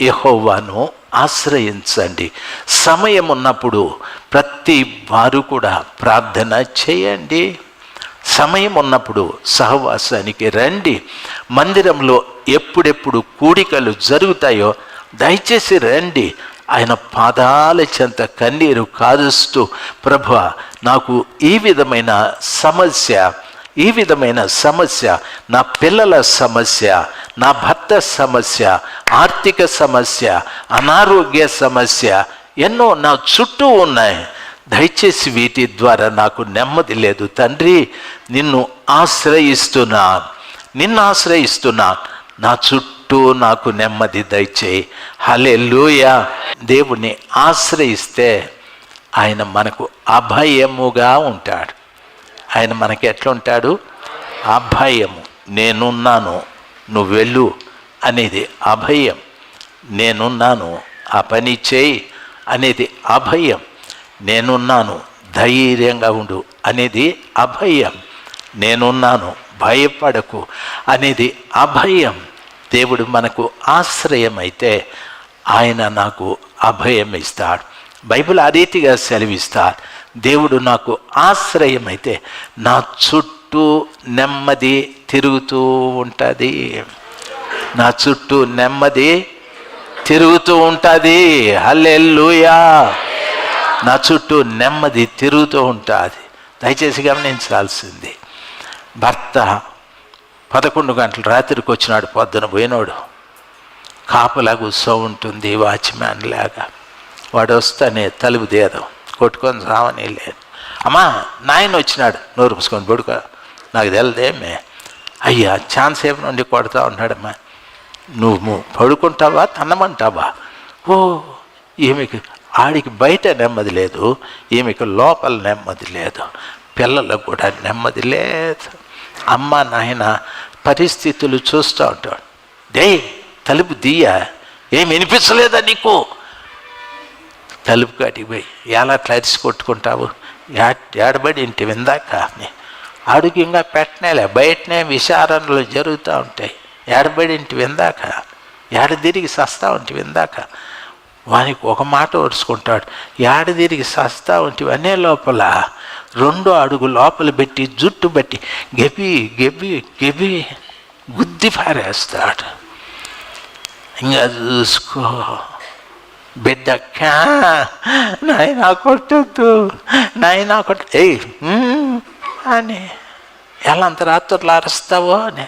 యహోవాను ఆశ్రయించండి. సమయం ఉన్నప్పుడు ప్రతి వారు కూడా ప్రార్థన చేయండి. సమయం ఉన్నప్పుడు సహవాసానికి రండి. మందిరంలో ఎప్పుడెప్పుడు కూడికలు జరుగుతాయో దయచేసి రండి. ఆయన పాదాల చెంత కన్నీరు కాదుస్తూ ప్రభు నాకు ఈ విధమైన సమస్య ఈ విధమైన సమస్య నా పిల్లల సమస్య నా భర్త సమస్య ఆర్థిక సమస్య అనారోగ్య సమస్య ఎన్నో నా చుట్టూ ఉన్నాయి. దయచేసి వీటి ద్వారా నాకు నెమ్మది లేదు. తండ్రి నిన్ను ఆశ్రయిస్తున్నా నిన్ను ఆశ్రయిస్తున్నా నా చుట్టూ నాకు నెమ్మది దయచేయి. హలే లూయ దేవుణ్ణి ఆశ్రయిస్తే ఆయన మనకు అభయముగా ఉంటాడు. ఆయన మనకి ఎట్లా ఉంటాడు? అభయము నేనున్నాను నువ్వు వెళ్ళు అనేది అభయం నేనున్నాను ఆ పని చేయి అనేది అభయం నేనున్నాను ధైర్యంగా ఉండు అనేది అభయం నేనున్నాను భయపడకు అనేది అభయం దేవుడు మనకు ఆశ్రయం అయితే ఆయన నాకు అభయం ఇస్తాడు. బైబిల్ ఆ రీతిగా సెలవిస్తాడు. దేవుడు నాకు ఆశ్రయం అయితే నా చుట్టూ నెమ్మది తిరుగుతూ ఉంటుంది. నా చుట్టూ నెమ్మది తిరుగుతూ ఉంటుంది. హల్లెల్లుయా నా చుట్టూ నెమ్మది తిరుగుతూ ఉంటుంది. దయచేసి గమనించాల్సింది. భర్త పదకొండు గంటల రాత్రికి వచ్చినాడు పొద్దున పోయినోడు. కాపలా కూర్చో ఉంటుంది వాచ్మ్యాన్ లాగా. వాడు వస్తానే తలుపు దేదం కొట్టుకొని రావని లేదు అమ్మా నాయన వచ్చినాడు. నోరు పుసుకొని పడుకో. నాకు తెలదేమే అయ్యా ఛాన్స్ ఏమి నుండి కొడతా ఉన్నాడమ్మా. నువ్వు పడుకుంటావా తన్నమంటావా? ఓ ఈమెకి ఆడికి బయట నెమ్మది లేదు. ఈమెకి లోపల నెమ్మది లేదు. పిల్లలకు కూడా నెమ్మది లేదు. అమ్మ నాయన పరిస్థితులు చూస్తూ ఉంటాడు. డే తలుపు దియ్య ఏం వినిపించలేదా నీకు? తలుపు కాటికి పోయి ఎలా అరిసి కొట్టుకుంటావు? ఏడబడి ఇంటి విందాక? అడుగు ఇంకా పెట్టనేలే. బయటనే విచారణలు జరుగుతూ ఉంటాయి. ఏడబడి ఇంటి విందాక? ఏడ తిరిగి సస్తా ఉంటే విందాక? వానికి ఒక మాట ఒడుచుకుంటాడు. ఏడ తిరిగి సస్తా ఉంటివి అనే లోపల రెండో అడుగు లోపల పెట్టి జుట్టు బట్టి గెబి గెబి గెబి గుద్ది పారేస్తాడు. ఇంకా చూసుకో. బిడ్డక్క నాయనా నాయన కొట్టద్దు నాయన కొట్ట ఏయ్ అని. ఎలా అంత రాత్రులు అరుస్తావో అని.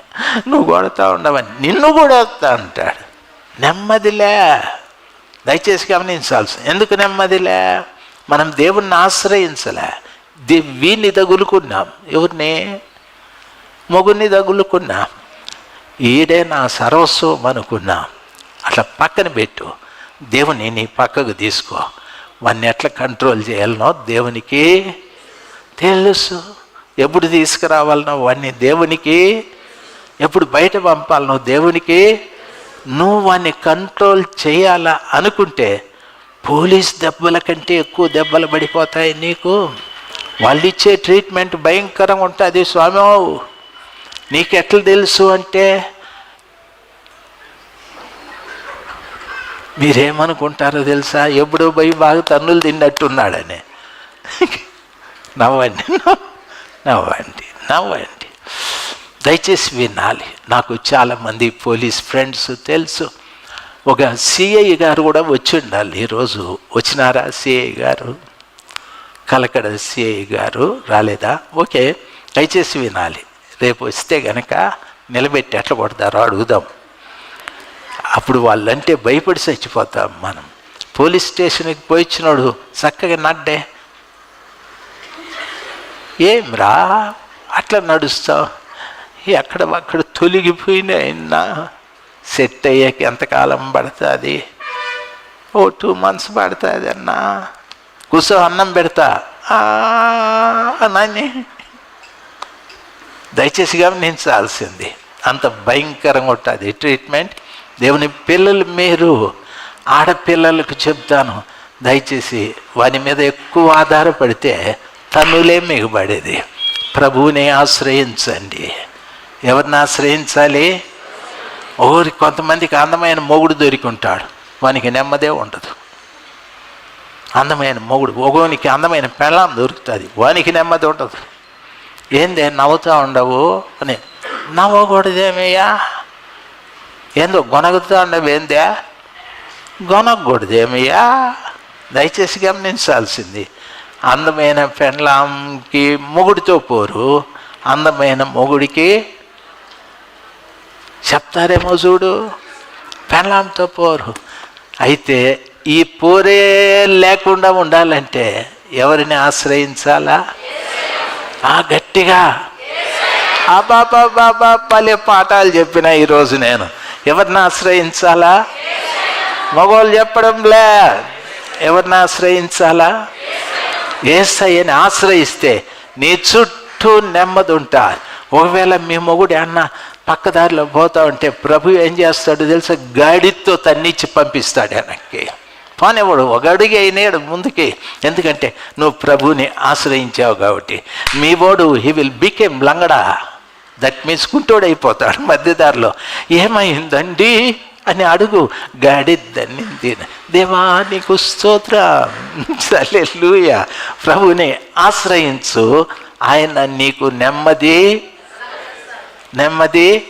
నువ్వు కొడతా ఉండవని. నిన్ను కూడా వస్తా అంటాడు. నెమ్మదిలే. దయచేసి గమనించాల్సి. ఎందుకు నెమ్మదిలే? మనం దేవుణ్ణి ఆశ్రయించలే. దివ్యని తగులుకున్నాం ఎవరిని? మొగుని తగులుకున్నాం ఈడే నా సర్వస్వం అనుకున్నాం. అట్లా పక్కన పెట్టు. దేవుని నీ పక్కకు తీసుకో. వాడిని ఎట్లా కంట్రోల్ చేయాలనో దేవునికి తెలుసు. ఎప్పుడు తీసుకురావాలనో వాడిని దేవునికి ఎప్పుడు బయట పంపాలనో దేవునికి. నువ్వు వాడిని కంట్రోల్ చేయాలా అనుకుంటే పోలీస్ దెబ్బల కంటే ఎక్కువ దెబ్బలు పడిపోతాయి నీకు. వాళ్ళు ఇచ్చే ట్రీట్మెంట్ భయంకరంగా ఉంటుంది స్వామి. నీకు ఎట్లా తెలుసు అంటే మీరేమనుకుంటారో తెలుసా? ఎప్పుడో పోయి బాగా తన్నులు తిన్నట్టున్నాడని. నవ్వండి నవ్వండి నవ్వండి. దయచేసి వినాలి. నాకు చాలామంది పోలీస్ ఫ్రెండ్స్ తెలుసు. ఒక సిఐ గారు కూడా వచ్చి ఉండాలి. ఈరోజు వచ్చినారా సిఐ గారు? కలకడ సిఐ గారు రాలేదా? ఓకే దయచేసి వినాలి. రేపు వస్తే గనక నిలబెట్టి ఎట్లా కొడతారో అడుగుదాం. అప్పుడు వాళ్ళంటే భయపడి చచ్చిపోతాం మనం. పోలీస్ స్టేషన్కి పోయిచ్చినాడు చక్కగా నడ్డే. ఏం రా అట్లా నడుస్తావు? ఎక్కడ అక్కడ తొలగిపోయినా సెట్ అయ్యాక ఎంతకాలం పడుతుంది? ఓ టూ మంత్స్ పడుతుంది అన్నా? కూర్చో అన్నం పెడతా? "ఆ" దయచేసి గమనించాల్సింది. అంత భయంకరంగా ఉంటుంది. ట్రీట్మెంట్ దేవుని పిల్లలు మీరు ఆడపిల్లలకు చెప్తాను. దయచేసి వాని మీద ఎక్కువ ఆధారపడితే తనులే మిగబడేది. ప్రభువుని ఆశ్రయించండి. ఎవరిని ఆశ్రయించాలి? ఓరి కొంతమందికి అందమైన మొగుడు దొరికి ఉంటాడు వానికి నెమ్మదే ఉండదు. అందమైన మొగుడు ఒగోనికి అందమైన పెళ్ళం దొరుకుతుంది. వానికి నెమ్మది ఉండదు. ఏందే నవ్వుతూ ఉండవు అని. నవ్వకూడదేమయ్యా? ఏందో గొనగుతూ ఉండవు ఏందే గొనకూడదేమయ్యా దయచేసి గమనించాల్సింది. అందమైన పెండ్లాంకి మొగుడితో పోరు. అందమైన మొగుడికి చెప్తారేమో చూడు. పెండ్లాంతో పోరు. అయితే ఈ పోరే లేకుండా ఉండాలంటే ఎవరిని ఆశ్రయించాలా? ఆ గట్టిగా. బాబా బాబా పలే పాఠాలు చెప్పిన ఈరోజు నేను. ఎవరిని ఆశ్రయించాలా? మగవాళ్ళు చెప్పడంలే ఎవరిని ఆశ్రయించాలా? ఏసయ్యని ఆశ్రయిస్తే నీ చుట్టూ నెమ్మది ఉంటా ఒకవేళ మీ మొగుడు అన్న పక్కదారిలో పోతా ఉంటే ప్రభు ఏం చేస్తాడు తెలుసా? గాడితో తన్నిచ్చి పంపిస్తాడు వెనక్కి. పోనేవాడు ఒక అడుగు అయినాడు ముందుకి. ఎందుకంటే నువ్వు ప్రభుని ఆశ్రయించావు కాబట్టి. మీ వాడు హీ విల్ బికేమ్ లంగడా. దట్ మీన్స్ కుంటోడైపోతాడు మధ్యదారిలో. ఏమైందండి అని అడుగు. గాడి దన్నింది దేవా నీకు స్తోత్ర. సలెలుయ ప్రభుని ఆశ్రయించు. ఆయన నీకు నెమ్మది నెమ్మది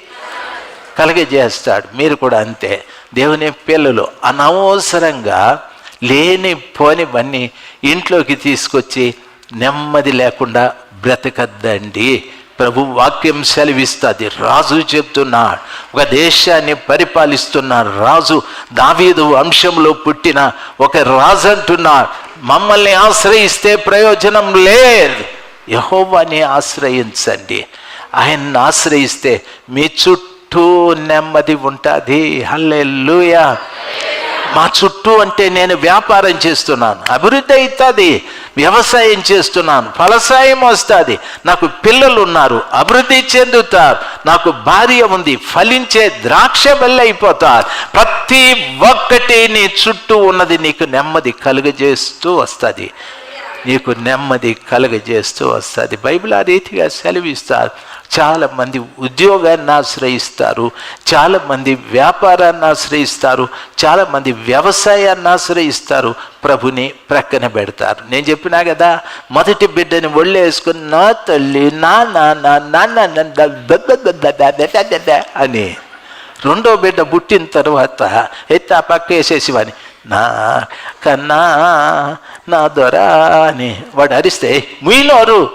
కలగజేస్తాడు. మీరు కూడా అంతే. దేవుని పిల్లలు అనవసరంగా లేని పోనివన్నీ ఇంట్లోకి తీసుకొచ్చి నెమ్మది లేకుండా బ్రతకద్దండి. ప్రభు వాక్యం సెలవిస్తుంది. రాజు చెప్తున్నాడు ఒక దేశాన్ని పరిపాలిస్తున్న రాజు దావీదు వంశంలో పుట్టిన ఒక రాజు అంటున్నాడు మమ్మల్ని ఆశ్రయిస్తే ప్రయోజనం లేదు. యహోవాని ఆశ్రయించండి. ఆయన్ని ఆశ్రయిస్తే మీ చుట్టూ నెమ్మది ఉంటుంది. హల్లే మా చుట్టూ అంటే నేను వ్యాపారం చేస్తున్నాను అభివృద్ధి అవుతుంది వ్యవసాయం చేస్తున్నాను ఫలసాయం వస్తుంది. నాకు పిల్లలు ఉన్నారు అభివృద్ధి చెందుతారు నాకు భార్య ఉంది ఫలించే ద్రాక్ష అయిపోతారు ప్రతి ఒక్కటి నీ చుట్టూ ఉన్నది నీకు నెమ్మది కలుగజేస్తూ వస్తుంది. నీకు నెమ్మది కలుగజేస్తూ వస్తుంది. బైబిల్ ఆ రీతిగా సెలవిస్తారు. చాలామంది ఉద్యోగాన్ని ఆశ్రయిస్తారు చాలామంది వ్యాపారాన్ని ఆశ్రయిస్తారు చాలామంది వ్యవసాయాన్ని ఆశ్రయిస్తారు ప్రభుని ప్రక్కన పెడతారు. నేను చెప్పినా కదా మొదటి బిడ్డని ఒళ్ళేసుకుని నా తల్లి నా నాన్న అని. రెండో బిడ్డ పుట్టిన తర్వాత ఎత్తి ఆ పక్క వేసేసివని నా కన్నా నా దొర అని. వాడు అరిస్తే మీలోరు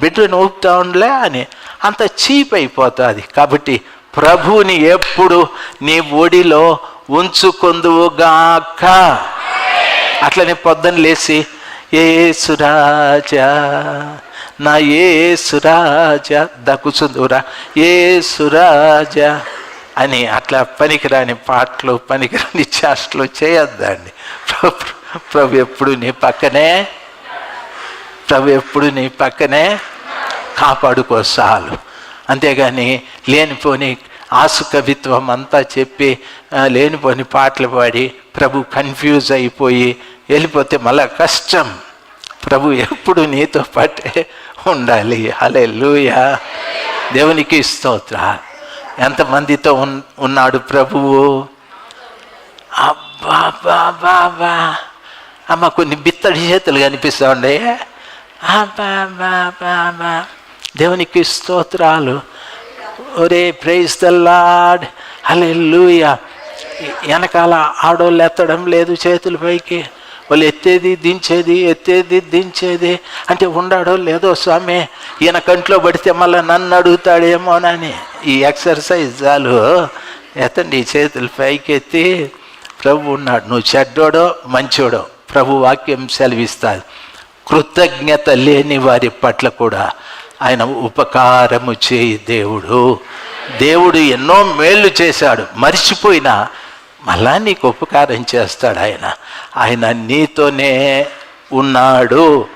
బిడ్డను ఊపుతా ఉండలే అని. అంత చీప్ అయిపోతుంది. కాబట్టి ప్రభువుని ఎప్పుడు నీ ఒడిలో ఉంచుకొందువుగాక. అట్లనే పొద్దున లేచి ఏ సురాజా నా ఏ సురాజా దక్కుచుందురా ఏ సురాజా అని అట్లా పనికిరాని పాటలు పనికిరాని చేష్టలు చేయొద్దండి. ప్రభు ప్రభు ఎప్పుడు నీ పక్కనే? ప్రభు ఎప్పుడు నీ పక్కనే? కాపాడుకో చాలు. అంతేగాని లేనిపోని ఆసు కవిత్వం అంతా చెప్పి లేనిపోని పాటలు పాడి ప్రభు కన్ఫ్యూజ్ అయిపోయి వెళ్ళిపోతే మళ్ళా కష్టం. ప్రభు ఎప్పుడు నీతో పాటే ఉండాలి. అలే లూయ దేవునికి స్తోత్ర ఎంతమందితో ఉన్ ఉన్నాడు ప్రభువు? అబ్బా బాబా బా అమ్మ కొన్ని బిత్తడి చేతులు కనిపిస్తూ ఉండే అబ్బా బాబా బా దేవునికి స్తోత్రాలు. ఒరే ప్రైజ్ ద లాడ్ అలే లూయ వెనకాల ఆడోళ్ళు ఎత్తడం లేదు చేతుల పైకి. వాళ్ళు ఎత్తేది దించేది ఎత్తేది దించేది. అంటే ఉండాడో లేదో స్వామి ఈయన కంట్లో పడితే మళ్ళీ నన్ను అడుగుతాడేమోనని ఈ ఎక్సర్సైజ్ చాలు. ఎత్తండి చేతులు పైకెత్తి. ప్రభు ఉన్నాడు. నువ్వు చెడ్డోడో మంచోడో. ప్రభు వాక్యం సెలవిస్తాడు కృతజ్ఞత లేని వారి పట్ల కూడా ఆయన ఉపకారము చేయి దేవుడు. దేవుడు ఎన్నో మేళ్ళు చేశాడు. మర్చిపోయినా మళ్ళా నీకు ఉపకారం చేస్తాడు ఆయన. ఆయన నీతోనే ఉన్నాడు.